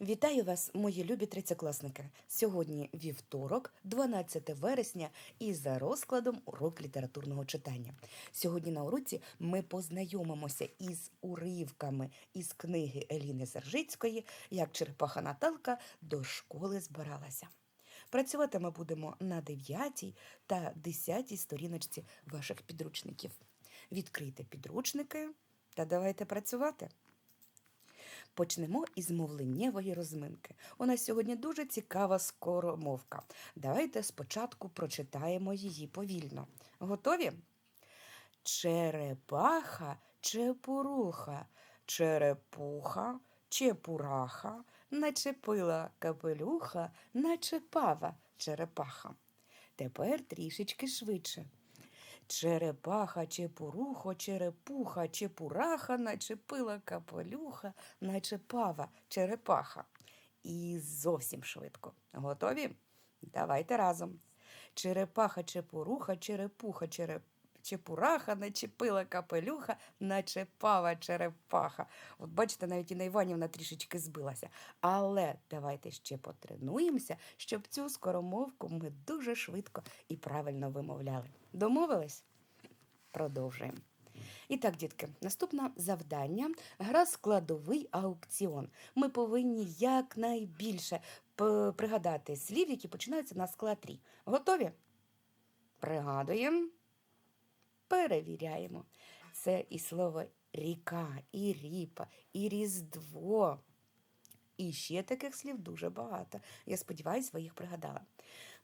Вітаю вас, мої любі третьокласники. Сьогодні вівторок, 12 вересня, і за розкладом урок літературного читання. Сьогодні на уроці ми познайомимося із уривками із книги Еліни Сержицької Як черепаха Наталка до школи збиралася. Працювати ми будемо на 9 та 10 сторіночці ваших підручників. Відкрийте підручники та давайте працювати. Почнемо із мовленнєвої розминки. У нас сьогодні дуже цікава скоромовка. Давайте спочатку прочитаємо її повільно. Готові? Черепаха, чепуруха, черепуха, чепураха, начепила капелюха, начепава черепаха. Тепер трішечки швидше. Черепаха, чепурухо, черепуха, чепураха, начепила капелюха, начепава черепаха. І зовсім швидко. Готові? Давайте разом. Черепаха, чепуруха, черепуха, череп... чепураха, начепила капелюха, начепава черепаха. От бачите, навіть Інна Іванівна трішечки збилася. Але давайте ще потренуємося, щоб цю скоромовку ми дуже швидко і правильно вимовляли. Домовились? Продовжуємо. І так, дітки, наступне завдання гра складовий аукціон. Ми повинні якнайбільше пригадати слів, які починаються на склад «рі». Готові? Пригадуємо, перевіряємо. Це і слово ріка, і ріпа, і різдво. І ще таких слів дуже багато. Я сподіваюся, ви їх пригадали.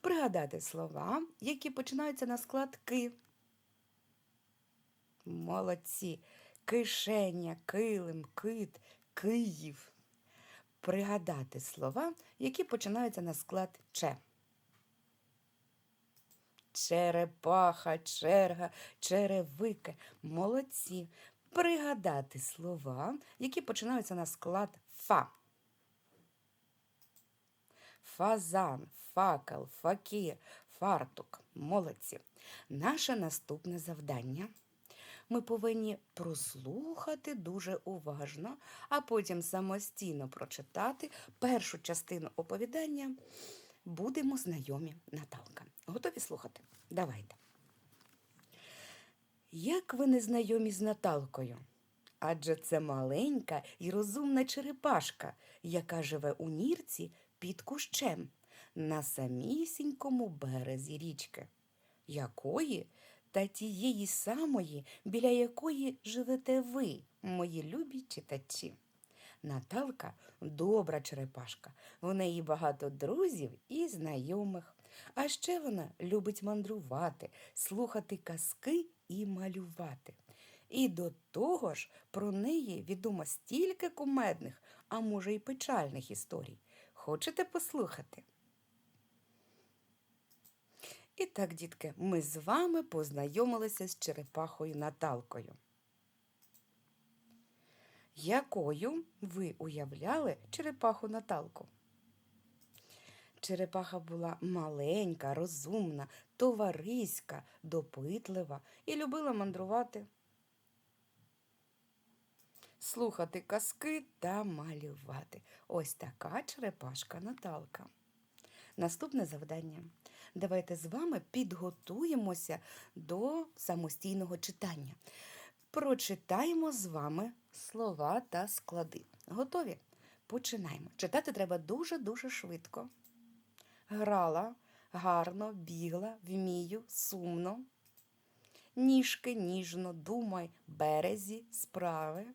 Пригадати слова, які починаються на склад ки. Молодці. Кишеня, килим, кит, Київ. Пригадати слова, які починаються на склад че. Черепаха, черга, черевики. Молодці. Пригадати слова, які починаються на склад фа. Фазан, факел, факір, фартук. Молодці. Наше наступне завдання. Ми повинні прослухати дуже уважно, а потім самостійно прочитати першу частину оповідання. Будемо знайомі Наталка. Готові слухати? Давайте. Як ви не знайомі з Наталкою? Адже це маленька і розумна черепашка, яка живе у нірці під кущем на самісінькому березі річки. Якої? Та тієї самої, біля якої живете ви, мої любі читачі. Наталка добра черепашка. В неї багато друзів і знайомих. А ще вона любить мандрувати, слухати казки і малювати. І до того ж про неї відомо стільки кумедних, а може й печальних історій. Хочете послухати? І так, дітки, ми з вами познайомилися з черепахою Наталкою. Якою ви уявляли черепаху Наталку? Черепаха була маленька, розумна, товариська, допитлива і любила мандрувати, слухати казки та малювати. Ось така черепашка Наталка. Наступне завдання. Давайте з вами підготуємося до самостійного читання. Прочитаємо з вами слова та склади. Готові? Починаємо. Читати треба дуже-дуже швидко. Грала, гарно, бігла, вмію, сумно. Ніжки, ніжно, думай, березі, справи.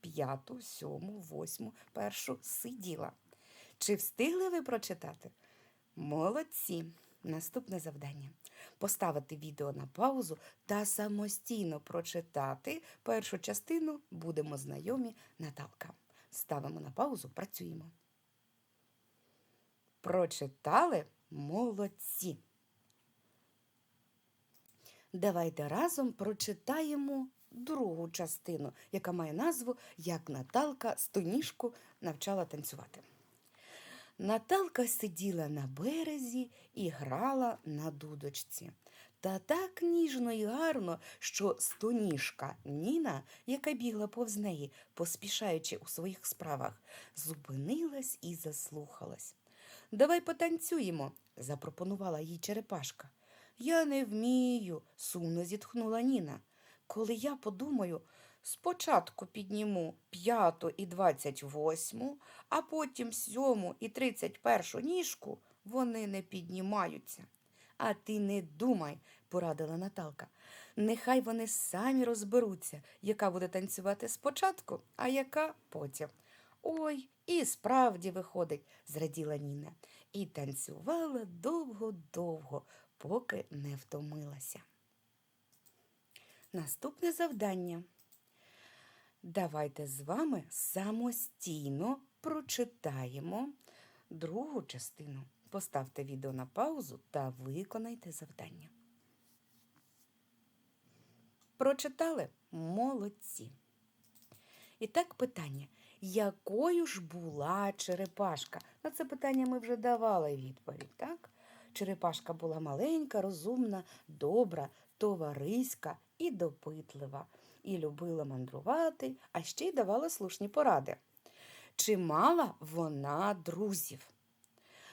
П'яту, сьому, восьму, першу сиділа. Чи встигли ви прочитати? Молодці! Наступне завдання поставити відео на паузу та самостійно прочитати першу частину будемо знайомі Наталка. Ставимо на паузу, працюємо. Прочитали молодці. Давайте разом прочитаємо другу частину, яка має назву Як Наталка стоніжку навчала танцювати. Наталка сиділа на березі і грала на дудочці. Та так ніжно і гарно, що стоніжка Ніна, яка бігла повз неї, поспішаючи у своїх справах, зупинилась і заслухалась. Давай потанцюємо, запропонувала їй черепашка. Я не вмію, сумно зітхнула Ніна. Коли я подумаю, спочатку підніму п'яту і двадцять восьму, а потім сьому і тридцять першу ніжку, вони не піднімаються. А ти не думай, порадила Наталка. Нехай вони самі розберуться, яка буде танцювати спочатку, а яка потім. Ой, і справді виходить, зраділа Ніна, і танцювала довго-довго, поки не втомилася. Наступне завдання. Давайте з вами самостійно прочитаємо другу частину. Поставте відео на паузу та виконайте завдання. Прочитали? Молодці. І так питання. Якою ж була черепашка? На це питання ми вже давали відповідь, так? Черепашка була маленька, розумна, добра, товариська і допитлива, і любила мандрувати, а ще й давала слушні поради. Чи мала вона друзів?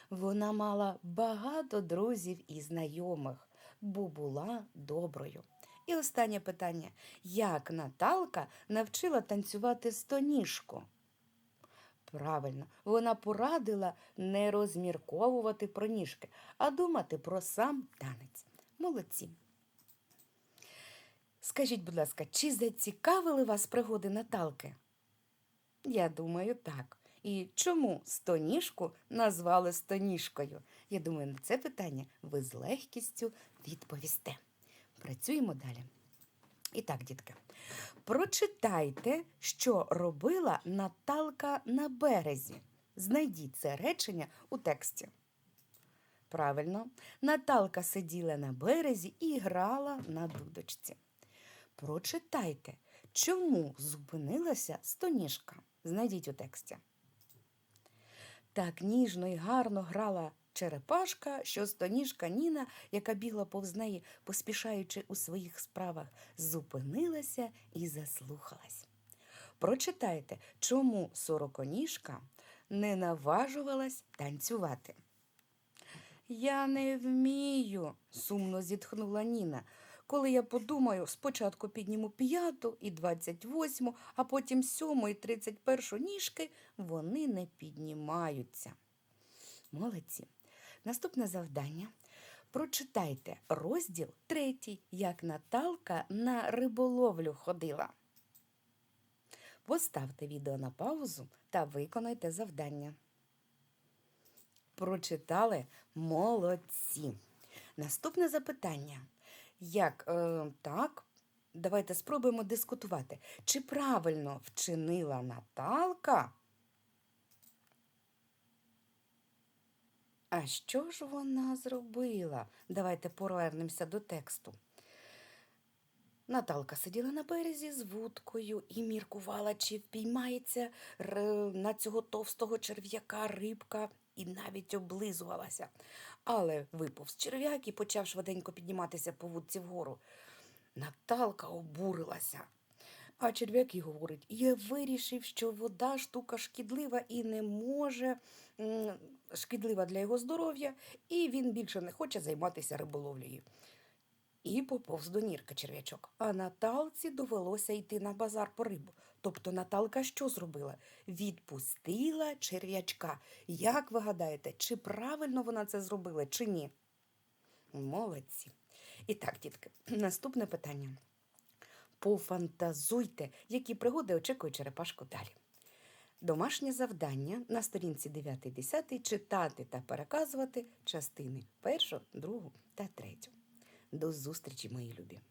Вона мала багато друзів і знайомих, бо була доброю. І останнє питання: як Наталка навчила танцювати стоніжку? Правильно, вона порадила не розмірковувати про ніжки, а думати про сам танець. Молодці. Скажіть, будь ласка, чи зацікавили вас пригоди Наталки? Я думаю, так. І чому стоніжку назвали стоніжкою? Я думаю, на це питання ви з легкістю відповісте. Працюємо далі. І так, дітки, прочитайте, що робила Наталка на березі. Знайдіть це речення у тексті. Правильно, Наталка сиділа на березі і грала на дудочці. Прочитайте, чому зупинилася стоніжка. Знайдіть у тексті. Так ніжно і гарно грала черепашка, що стоніжка Ніна, яка бігла повз неї, поспішаючи у своїх справах, зупинилася і заслухалась. Прочитайте, чому сороконіжка не наважувалась танцювати. Я не вмію, сумно зітхнула Ніна. Коли я подумаю, спочатку підніму п'яту і двадцять восьму, а потім сьому і тридцять першу ніжки, вони не піднімаються. Молодці. Наступне завдання. Прочитайте розділ третій, як Наталка на риболовлю ходила. Поставте відео на паузу та виконайте завдання. Прочитали молодці. Наступне запитання. Як е, так? Давайте спробуємо дискутувати. Чи правильно вчинила Наталка? А що ж вона зробила? Давайте повернемося до тексту. Наталка сиділа на березі з вудкою і міркувала, чи впіймається на цього товстого черв'яка рибка, і навіть облизувалася. Але виповз черв'як і почав швиденько підніматися по вудці вгору. Наталка обурилася. А черв'як і говорить: я вирішив, що вода штука шкідлива і не може шкідлива для його здоров'я, і він більше не хоче займатися риболовлею. І поповз до нірка черв'ячок. А Наталці довелося йти на базар по рибу. Тобто Наталка що зробила? Відпустила черв'ячка. Як ви гадаєте, чи правильно вона це зробила, чи ні? Молодці. І так, дітки, наступне питання. Пофантазуйте, які пригоди очікує черепашку далі. Домашнє завдання на сторінці 9-10 читати та переказувати частини першу, другу та третю. До зустрічі, мої любі!